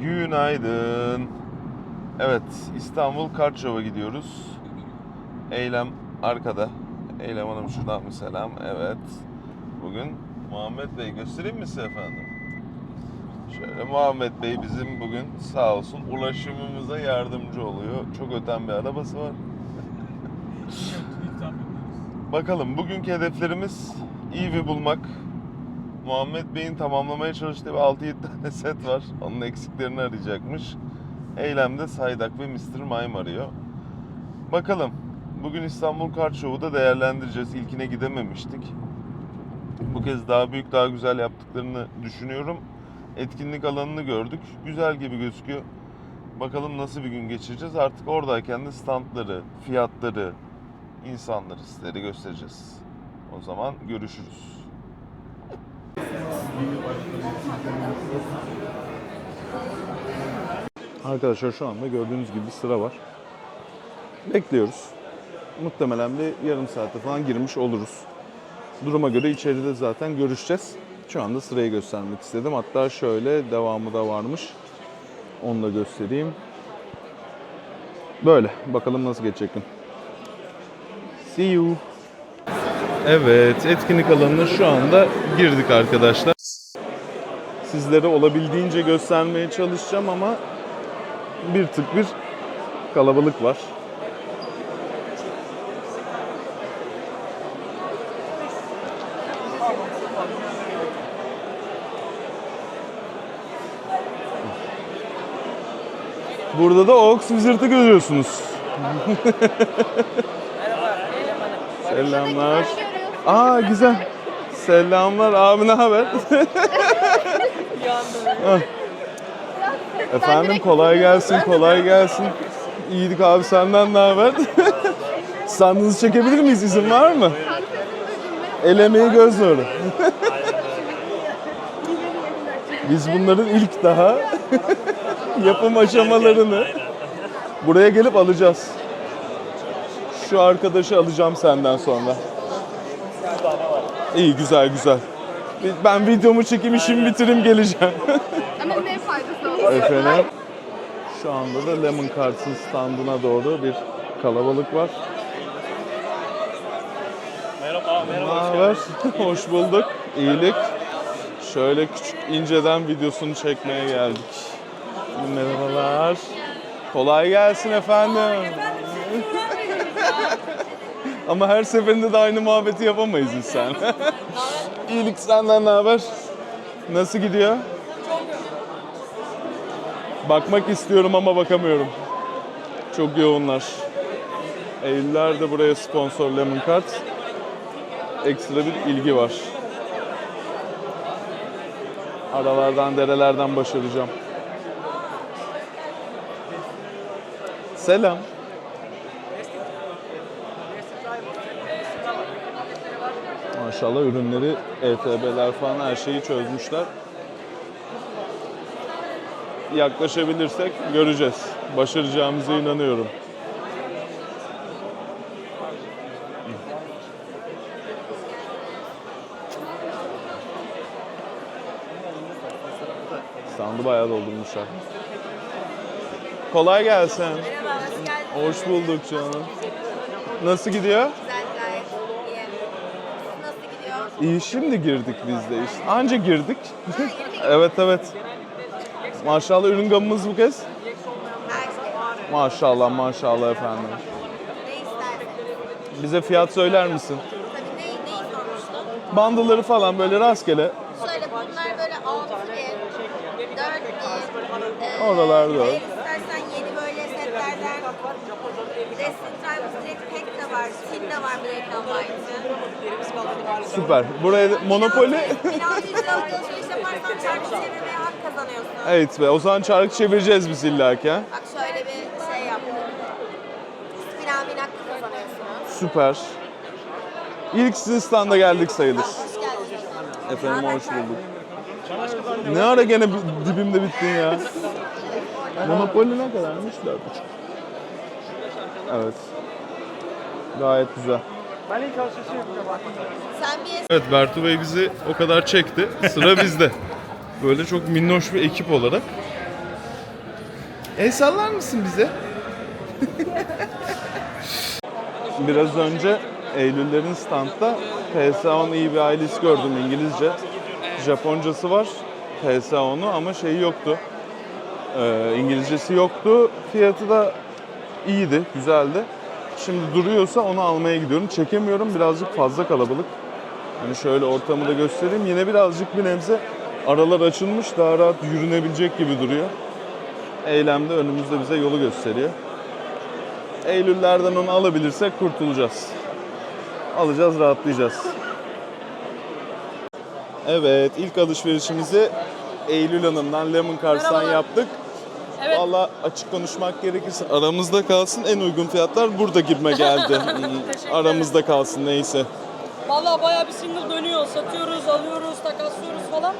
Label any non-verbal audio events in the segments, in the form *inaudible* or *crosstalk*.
Günaydın. Evet, İstanbul Kart Show'a gidiyoruz. Eylem arkada. Eylem Hanım şuradan bir selam. Evet. Bugün Muhammed Bey göstereyim mi size efendim? Şöyle Muhammed Bey bizim bugün sağ olsun ulaşımımıza yardımcı oluyor. Çok öten bir arabası var. *laughs* Bakalım bugünkü hedeflerimiz EV bulmak. Muhammed Bey'in tamamlamaya çalıştığı bir 6-7 tane *laughs* set var. Onun eksiklerini arayacakmış. Eylemde Saydak ve Mr. Mime arıyor. Bakalım. Bugün İstanbul Kart Show'u da değerlendireceğiz. İlkine gidememiştik. Bu kez daha büyük, daha güzel yaptıklarını düşünüyorum. Etkinlik alanını gördük. Güzel gibi gözüküyor. Bakalım nasıl bir gün geçireceğiz. Artık oradayken de standları, fiyatları, insanları sizlere göstereceğiz. O zaman görüşürüz. Arkadaşlar şu anda gördüğünüz gibi sıra var. Bekliyoruz. Muhtemelen bir yarım saate falan girmiş oluruz. Duruma göre içeride zaten görüşeceğiz. Şu anda sırayı göstermek istedim. Hatta şöyle devamı da varmış. Onu da göstereyim. Böyle. Bakalım nasıl geçecek gün. See you. Evet, etkinlik alanına şu anda girdik arkadaşlar. Sizlere olabildiğince göstermeye çalışacağım ama bir tık bir kalabalık var. Burada da Ox Wizard'ı görüyorsunuz. *laughs* Selamlar. Aa güzel. Selamlar abi ne haber? Ah. Efendim kolay gelsin, kolay gelsin. İyilik abi senden ne haber? Sandığınızı çekebilir miyiz? İzin var mı? El emeği göz nuru. Biz bunların ilk daha *laughs* yapım aşamalarını buraya gelip alacağız. Şu arkadaşı alacağım senden sonra. İyi güzel güzel. Ben videomu çekeyim işimi bitireyim geleceğim. *laughs* Ama ne faydası olur? Efendim. Şu anda da Lemon Cards'ın standına doğru bir kalabalık var. Merhaba, merhaba. Ne haber? *laughs* Hoş bulduk. İyilik. Şöyle küçük inceden videosunu çekmeye geldik. Merhabalar. Kolay gelsin efendim. Ama her seferinde de aynı muhabbeti yapamayız biz sen. *laughs* İyilik senden ne haber? Nasıl gidiyor? Bakmak istiyorum ama bakamıyorum. Çok yoğunlar. Eylüler de buraya sponsor Lemon Card. Ekstra bir ilgi var. Aralardan, derelerden başaracağım. Selam. Maşallah ürünleri, ETB'ler falan her şeyi çözmüşler. Yaklaşabilirsek göreceğiz. Başaracağımıza inanıyorum. Standı bayağı doldurmuşlar. Kolay gelsin. Merhaba, hoş geldiniz. Hoş bulduk canım. Nasıl gidiyor? İyi şimdi girdik biz de işte. Anca girdik. *laughs* evet evet. Maşallah ürün gamımız bu kez. Maşallah maşallah efendim. Bize fiyat söyler misin? Bandıları falan böyle rastgele. Söyle bunlar böyle 6 bin, 4 bin. Ee, Oralarda. Eğer istersen yeni böyle setlerden Direct Pack de var, Tin de var Black and White'ı. Süper. Buraya Monopoly. 1600 liralık alışveriş yaparsan çarpı çevirmeye hak kazanıyorsun. evet be o zaman çark çevireceğiz biz illaki. ha. Bak şöyle bir şey yaptım. Spinamin hakkı kazanıyorsunuz. Süper. İlk sizin standa geldik sayılır. Hoş geldiniz. Efendim hoş bulduk. Ne ara gene bi- dibimde bittin ya. Monopoly ne kadarmış? 4,5. Evet. Gayet güzel. Sen bir Evet Bertu Bey bizi o kadar çekti. Sıra *laughs* bizde. Böyle çok minnoş bir ekip olarak El sallar mısın bize? Biraz önce Eylüllerin standta PSA10 iyi bir ailesi gördüm İngilizce. Japoncası var PSA10'u ama şeyi yoktu. Ee, İngilizcesi yoktu. Fiyatı da iyiydi, güzeldi. Şimdi duruyorsa onu almaya gidiyorum. Çekemiyorum birazcık fazla kalabalık. Hani şöyle ortamı da göstereyim. Yine birazcık bir nebze aralar açılmış. Daha rahat yürünebilecek gibi duruyor. Eylemde önümüzde bize yolu gösteriyor. Eylüllerden onu alabilirsek kurtulacağız. Alacağız, rahatlayacağız. Evet, ilk alışverişimizi Eylül Hanım'dan Lemon Cars'tan yaptık. Evet. Valla açık konuşmak gerekirse aramızda kalsın en uygun fiyatlar burada gibime geldi. *laughs* Hmm, aramızda kalsın neyse. Vallahi bayağı bir single dönüyor. Satıyoruz, alıyoruz, takaslıyoruz falan.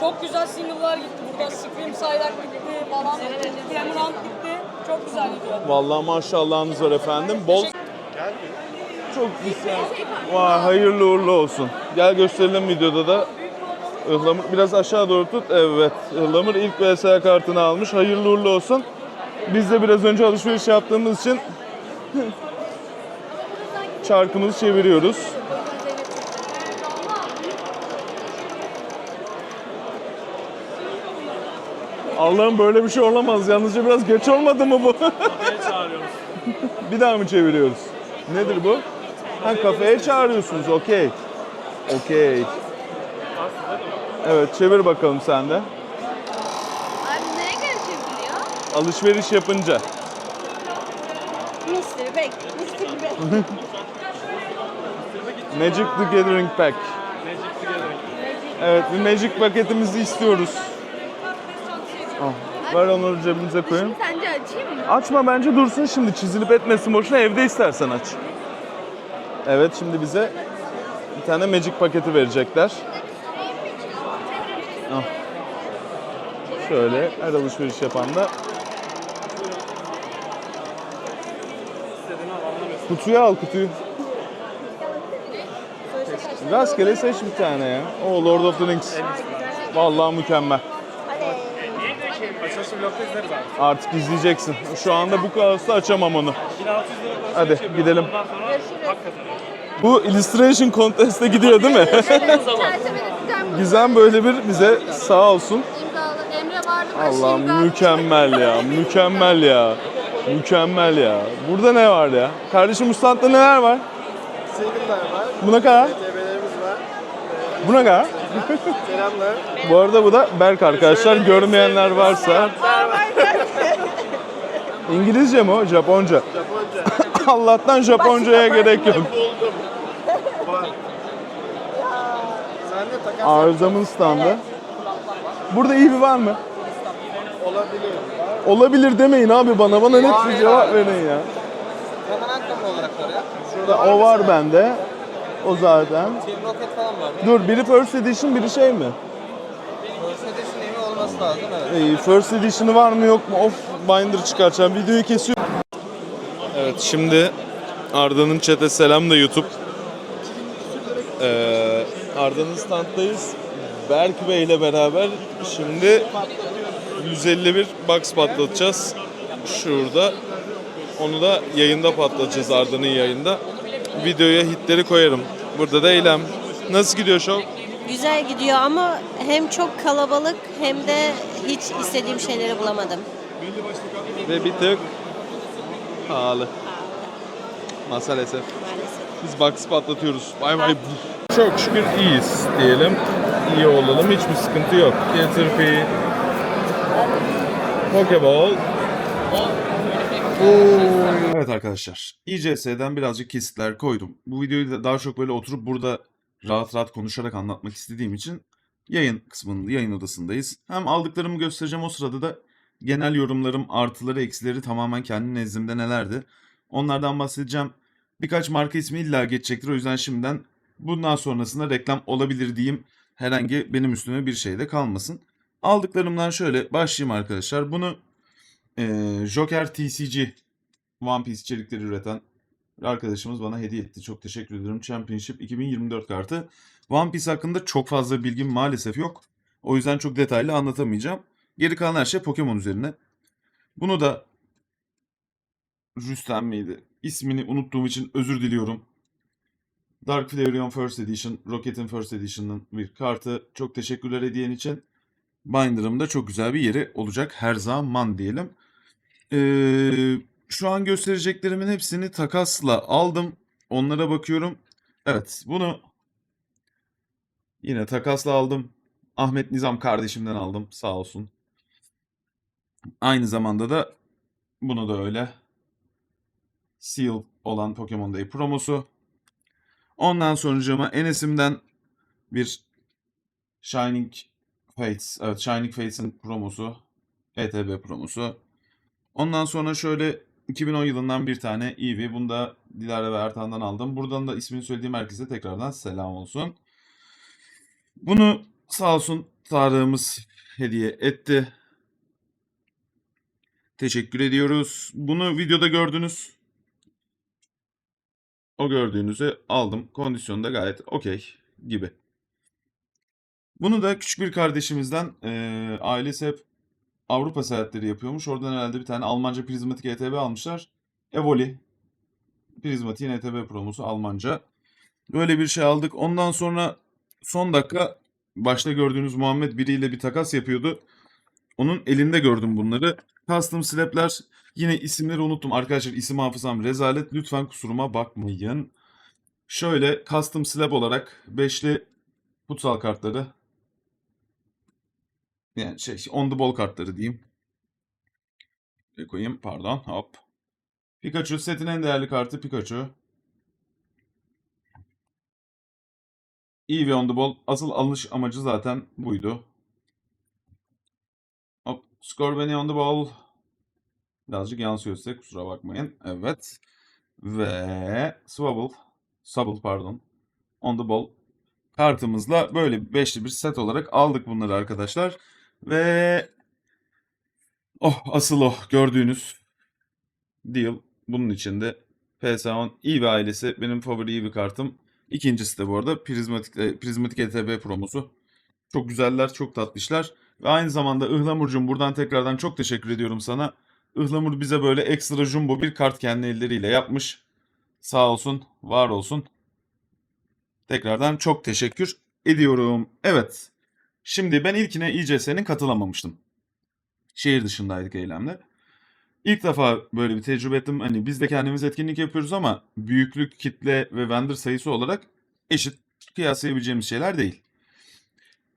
Çok güzel single'lar gitti burada. Scream Saydak gitti falan. Cameron gitti. Çok güzel gidiyor. Vallahi maşallahınız var efendim. Bol çok güzel. Vay hayırlı uğurlu olsun. Gel gösterelim videoda da. Ihlamur biraz aşağı doğru tut. Evet. Ihlamur ilk VSA kartını almış. Hayırlı uğurlu olsun. Biz de biraz önce alışveriş yaptığımız için *laughs* çarkımızı çeviriyoruz. Allah'ım böyle bir şey olamaz. Yalnızca biraz geç olmadı mı bu? *laughs* bir daha mı çeviriyoruz? Nedir bu? Ha kafeye çağırıyorsunuz. Okey. Okey. Evet çevir bakalım sen de. Abi neye göre çevriliyor? Alışveriş yapınca. Mr. Beck. Mr. Beck. *laughs* Magic the Gathering Pack. Evet bir Magic paketimizi istiyoruz. Al, ver onu cebimize koyun. Sence açayım mı? Açma bence dursun şimdi çizilip etmesin boşuna evde istersen aç. Evet şimdi bize bir tane Magic paketi verecekler. Al. Şöyle her alışveriş yapan da Kutuyu al kutuyu. Rastgele seç bir tane ya. O Lord of the Rings. Vallahi mükemmel. Artık izleyeceksin. Şu anda bu kaosta açamam onu. Hadi gidelim. Bu illustration contest'e gidiyor değil mi? *laughs* *laughs* Gizem böyle bir bize sağ olsun. İmzalı. Emre vardı. başı Allah'ım imzalı. mükemmel ya, mükemmel ya. Mükemmel ya. Burada ne var ya? Kardeşim bu standta neler var? Single'lar var, Bu ne kadar? TB'lerimiz var. Bu ne kadar? Selamlar. Bu arada bu da Berk arkadaşlar. Görmeyenler varsa. İngilizce mi o? Japonca. Japonca. *laughs* Allah'tan Japonca'ya gerek yok. Buldum. Var. Sen de takas Arızamın standı. Burada iyi bir var mı? olabilir. Olabilir demeyin abi bana. Bana net bir cevap verin ya. Hemen ayakkabı olarak var ya. Ya O var bende. O zaten. Team Rocket falan var. Dur biri First Edition biri şey mi? Mercedes'in evi olması lazım evet. İyi, First Edition'ı var mı yok mu? Of binder çıkartacağım. Videoyu kesiyorum. Evet şimdi Arda'nın chat'e selam da YouTube. Ee, Arda'nın standdayız. Berk Bey ile beraber şimdi 151 box patlatacağız. Şurada. Onu da yayında patlatacağız Arda'nın yayında. Videoya hitleri koyarım. Burada da eylem. Nasıl gidiyor şov? Güzel gidiyor ama hem çok kalabalık hem de hiç istediğim şeyleri bulamadım. Ve bir tık pahalı. Maalesef. Maalesef. Biz box patlatıyoruz. Bay bay. Çok şükür iyiyiz diyelim. İyi olalım. Hiçbir sıkıntı yok. Fee. Pokeball. Evet arkadaşlar. ICS'den birazcık kesitler koydum. Bu videoyu da daha çok böyle oturup burada rahat rahat konuşarak anlatmak istediğim için yayın kısmında, yayın odasındayız. Hem aldıklarımı göstereceğim o sırada da genel yorumlarım, artıları, eksileri tamamen kendi nezdimde nelerdi. Onlardan bahsedeceğim. Birkaç marka ismi illa geçecektir. O yüzden şimdiden bundan sonrasında reklam olabilir diyeyim. Herhangi benim üstüme bir şey de kalmasın. Aldıklarımdan şöyle başlayayım arkadaşlar. Bunu eee, Joker TCG One Piece içerikleri üreten arkadaşımız bana hediye etti. Çok teşekkür ederim. Championship 2024 kartı. One Piece hakkında çok fazla bilgim maalesef yok. O yüzden çok detaylı anlatamayacağım. Geri kalan her şey Pokemon üzerine. Bunu da Rüstem miydi? İsmini unuttuğum için özür diliyorum. Dark Flareon First Edition, Rocket'in First Edition'ın bir kartı. Çok teşekkürler hediyen için. Binder'ımda çok güzel bir yeri olacak her zaman diyelim. Ee, şu an göstereceklerimin hepsini takasla aldım. Onlara bakıyorum. Evet bunu yine takasla aldım. Ahmet Nizam kardeşimden aldım sağ olsun. Aynı zamanda da bunu da öyle. Seal olan Pokemon Day promosu. Ondan sonucuma Enes'imden bir Shining Fates, evet Shining Fates'in promosu, ETB promosu. Ondan sonra şöyle 2010 yılından bir tane Eevee. Bunu da Dilara ve Ertan'dan aldım. Buradan da ismini söylediğim herkese tekrardan selam olsun. Bunu sağ olsun Tarık'ımız hediye etti. Teşekkür ediyoruz. Bunu videoda gördünüz. O gördüğünüzü aldım. Kondisyonu da gayet okey gibi. Bunu da küçük bir kardeşimizden eee ailesi hep Avrupa seyahatleri yapıyormuş. Oradan herhalde bir tane Almanca prizmatik ETB almışlar. Evoli. Prizmatiğin ETB promosu Almanca. Böyle bir şey aldık. Ondan sonra son dakika başta gördüğünüz Muhammed biriyle bir takas yapıyordu. Onun elinde gördüm bunları. Custom slab'ler yine isimleri unuttum. Arkadaşlar isim hafızam rezalet. Lütfen kusuruma bakmayın. Şöyle custom slab olarak beşli futsal kartları yani şey on the ball kartları diyeyim. Bir koyayım pardon hop. Pikachu setin en değerli kartı Pikachu. Eevee on the ball asıl alış amacı zaten buydu. Hop Scorbunny on the ball. Birazcık yansıyor size kusura bakmayın. Evet. Ve Swabble. Subble pardon. On the ball kartımızla böyle beşli bir set olarak aldık bunları arkadaşlar. Ve oh asıl o gördüğünüz deal bunun içinde PS10 Eevee ailesi benim favori Eevee kartım. İkincisi de bu arada prizmatik, e, prizmatik ETB promosu. Çok güzeller, çok tatlışlar. Ve aynı zamanda Ihlamur'cum buradan tekrardan çok teşekkür ediyorum sana. Ihlamur bize böyle ekstra jumbo bir kart kendi elleriyle yapmış. Sağ olsun, var olsun. Tekrardan çok teşekkür ediyorum. Evet. Şimdi ben ilkine İCS'nin katılamamıştım. Şehir dışındaydık eylemle. İlk defa böyle bir tecrübe ettim. Hani biz de kendimiz etkinlik yapıyoruz ama büyüklük, kitle ve vendor sayısı olarak eşit kıyaslayabileceğimiz şeyler değil.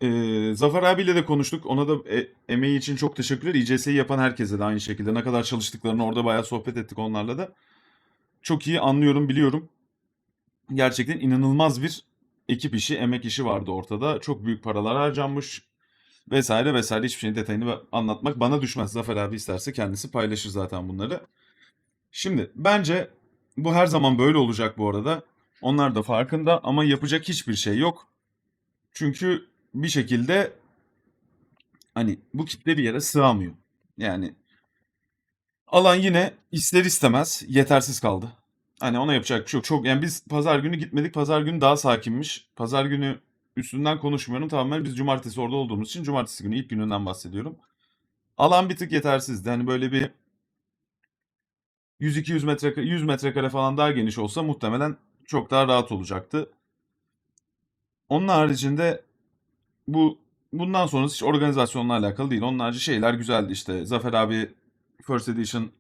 Ee, Zafer abiyle de konuştuk. Ona da e- emeği için çok teşekkürler. İCS'yi yapan herkese de aynı şekilde. Ne kadar çalıştıklarını orada bayağı sohbet ettik onlarla da. Çok iyi anlıyorum, biliyorum. Gerçekten inanılmaz bir ekip işi, emek işi vardı ortada. Çok büyük paralar harcanmış vesaire vesaire hiçbir şeyin detayını anlatmak bana düşmez. Zafer abi isterse kendisi paylaşır zaten bunları. Şimdi bence bu her zaman böyle olacak bu arada. Onlar da farkında ama yapacak hiçbir şey yok. Çünkü bir şekilde hani bu kitle bir yere sığamıyor. Yani alan yine ister istemez yetersiz kaldı. Hani ona yapacak bir şey yok. Çok yani biz pazar günü gitmedik. Pazar günü daha sakinmiş. Pazar günü üstünden konuşmuyorum. Tamamen biz cumartesi orada olduğumuz için cumartesi günü ilk gününden bahsediyorum. Alan bir tık yetersizdi. Hani böyle bir 100-200 metrekare 100 metrekare falan daha geniş olsa muhtemelen çok daha rahat olacaktı. Onun haricinde bu bundan sonrası hiç organizasyonla alakalı değil. Onun harici şeyler güzeldi işte. Zafer abi First Edition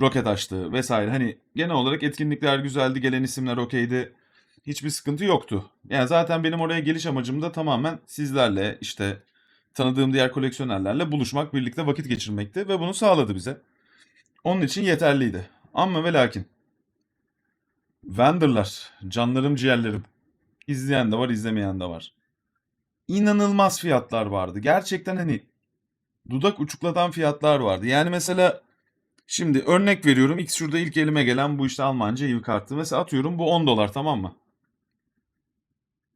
roket açtı vesaire. Hani genel olarak etkinlikler güzeldi. Gelen isimler okeydi. Hiçbir sıkıntı yoktu. Yani zaten benim oraya geliş amacım da tamamen sizlerle işte tanıdığım diğer koleksiyonerlerle buluşmak, birlikte vakit geçirmekti ve bunu sağladı bize. Onun için yeterliydi. Ama ve lakin vendorlar, canlarım ciğerlerim. İzleyen de var, izlemeyen de var. İnanılmaz fiyatlar vardı. Gerçekten hani dudak uçuklatan fiyatlar vardı. Yani mesela Şimdi örnek veriyorum. X şurada ilk elime gelen bu işte Almanca iyi kartı. Mesela atıyorum bu 10 dolar tamam mı?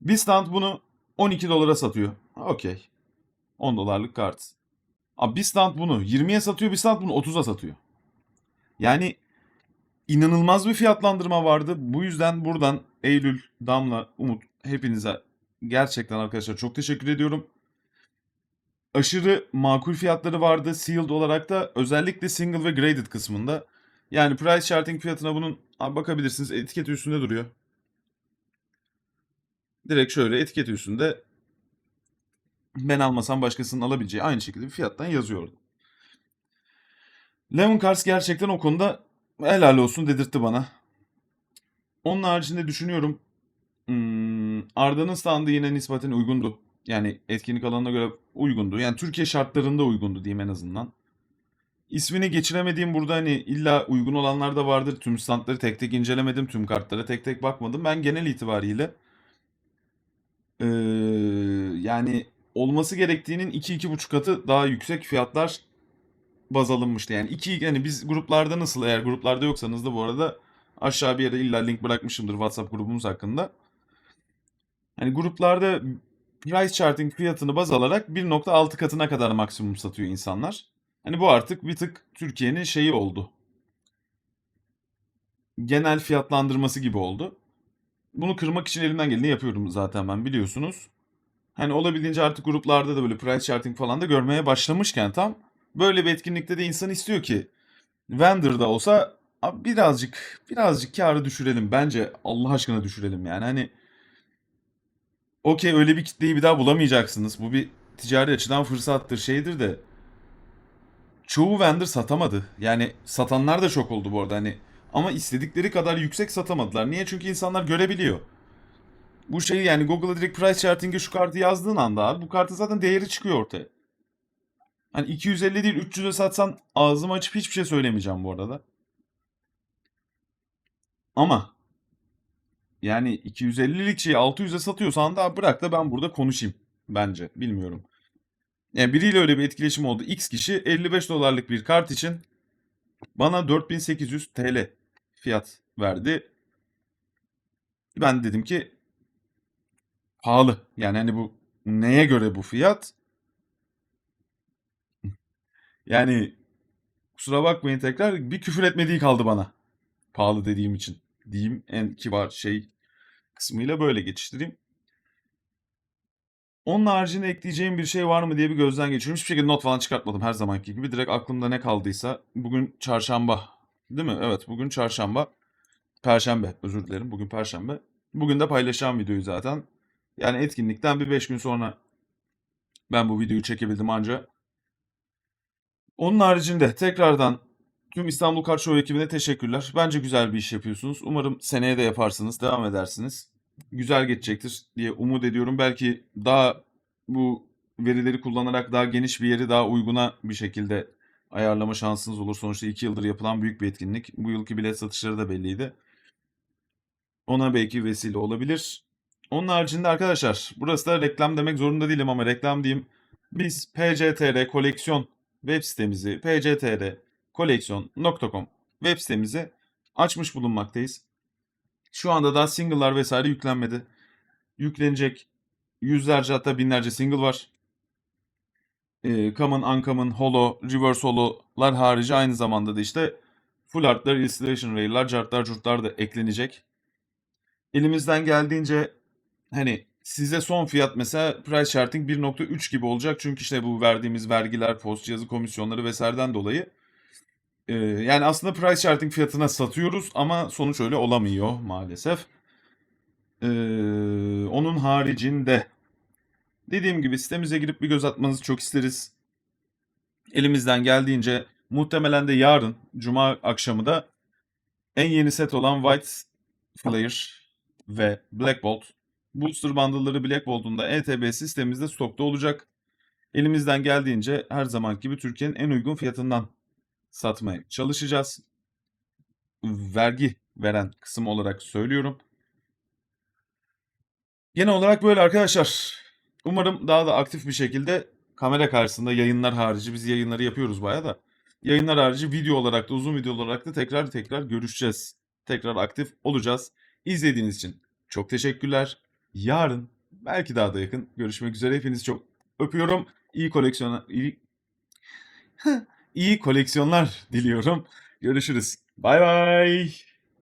Bir stand bunu 12 dolara satıyor. Okey. 10 dolarlık kart. Abi bir bunu 20'ye satıyor bir stand bunu 30'a satıyor. Yani inanılmaz bir fiyatlandırma vardı. Bu yüzden buradan Eylül, Damla, Umut hepinize gerçekten arkadaşlar çok teşekkür ediyorum. aşırı makul fiyatları vardı sealed olarak da özellikle single ve graded kısmında. Yani price charting fiyatına bunun abi bakabilirsiniz etiketi üstünde duruyor. Direkt şöyle etiketi üstünde ben almasam başkasının alabileceği aynı şekilde bir fiyattan yazıyor orada. Lemon Cars gerçekten o konuda helal olsun dedirtti bana. Onun haricinde düşünüyorum. Hmm, Arda'nın standı yine nispeten uygundu. Yani etkinlik alanına göre uygundu. Yani Türkiye şartlarında uygundu diyeyim en azından. İsmini geçiremediğim burada hani illa uygun olanlar da vardır. Tüm standları tek tek incelemedim. Tüm kartlara tek tek bakmadım. Ben genel itibariyle eee, yani olması gerektiğinin 2-2,5 katı daha yüksek fiyatlar baz alınmıştı. Yani iki yani biz gruplarda nasıl eğer gruplarda yoksanız da bu arada aşağı bir yere illa link bırakmışımdır WhatsApp grubumuz hakkında. Hani gruplarda price charting fiyatını baz alarak 1.6 katına kadar maksimum satıyor insanlar. Hani bu artık bir tık Türkiye'nin şeyi oldu. Genel fiyatlandırması gibi oldu. Bunu kırmak için elimden geleni yapıyorum zaten ben biliyorsunuz. Hani olabildiğince artık gruplarda da böyle price charting falan da görmeye başlamışken tam böyle bir etkinlikte de insan istiyor ki vendor'da olsa abi birazcık birazcık karı düşürelim bence Allah aşkına düşürelim yani hani okey öyle bir kitleyi bir daha bulamayacaksınız. Bu bir ticari açıdan fırsattır şeydir de. Çoğu vendor satamadı. Yani satanlar da çok oldu bu arada hani. Ama istedikleri kadar yüksek satamadılar. Niye? Çünkü insanlar görebiliyor. Bu şeyi yani Google'a direkt price charting'e şu kartı yazdığın anda abi bu kartın zaten değeri çıkıyor ortaya. Hani 250 değil 300'e satsan ağzımı açıp hiçbir şey söylemeyeceğim bu arada. Ama yani 250'lik şeyi 600'e satıyorsan da bırak da ben burada konuşayım bence. Bilmiyorum. Yani biriyle öyle bir etkileşim oldu. X kişi 55 dolarlık bir kart için bana 4800 TL fiyat verdi. Ben dedim ki pahalı. Yani hani bu neye göre bu fiyat? *laughs* Yani kusura bakmayın tekrar bir küfür etmediği kaldı bana. Pahalı dediğim için. Diyeyim en kibar şey kısmıyla böyle geçiştireyim. Onun haricinde ekleyeceğim bir şey var mı diye bir gözden geçiyorum. Hiçbir şekilde not falan çıkartmadım her zamanki gibi. Direkt aklımda ne kaldıysa. Bugün çarşamba. Değil mi? Evet bugün çarşamba. Perşembe özür dilerim. Bugün perşembe. Bugün de paylaşacağım videoyu zaten. Yani etkinlikten bir 5 gün sonra ben bu videoyu çekebildim anca. Onun haricinde tekrardan tüm İstanbul Kart Show ekibine teşekkürler. Bence güzel bir iş yapıyorsunuz. Umarım seneye de yaparsınız, devam edersiniz. Güzel geçecektir diye umut ediyorum. Belki daha bu verileri kullanarak daha geniş bir yeri daha uyguna bir şekilde ayarlama şansınız olur. Sonuçta 2 yıldır yapılan büyük bir etkinlik. Bu yılki bilet satışları da belliydi. Ona belki vesile olabilir. Onun haricinde arkadaşlar burası da reklam demek zorunda değilim ama reklam diyeyim. Biz PCTR koleksiyon web sitemizi pctrkoleksiyon.com web sitemizi açmış bulunmaktayız. Şu anda daha single'lar vesaire yüklenmedi. Yüklenecek yüzlerce hatta binlerce single var. Ee, common, uncommon, holo, reverse holo'lar harici aynı zamanda da işte full artlar, illustration rail'lar, cartlar, curtlar da eklenecek. Elimizden geldiğince hani size son fiyat mesela price charting 1.3 gibi olacak. Çünkü işte bu verdiğimiz vergiler, post cihazı komisyonları vesaireden dolayı. Ee, yani aslında price charting fiyatına satıyoruz ama sonuç öyle olamıyor maalesef. Ee, onun haricinde dediğim gibi sitemize girip bir göz atmanızı çok isteriz. Elimizden geldiğince muhtemelen de yarın cuma akşamı da en yeni set olan White Flare ve Black Bolt Booster bundle'ları Black Bolt'un da ETB sistemimizde stokta olacak. Elimizden geldiğince her zaman gibi Türkiye'nin en uygun fiyatından satmaya çalışacağız. Vergi veren kısım olarak söylüyorum. Genel olarak böyle arkadaşlar. Umarım daha da aktif bir şekilde kamera karşısında yayınlar harici biz yayınları yapıyoruz baya da. Yayınlar harici video olarak da uzun video olarak da tekrar tekrar görüşeceğiz. Tekrar aktif olacağız. İzlediğiniz için çok teşekkürler. Yarın belki daha da yakın görüşmek üzere. Hepinizi çok öpüyorum. İyi koleksiyonlar iyi, *laughs* iyi koleksiyonlar diliyorum. Görüşürüz. Bay bay.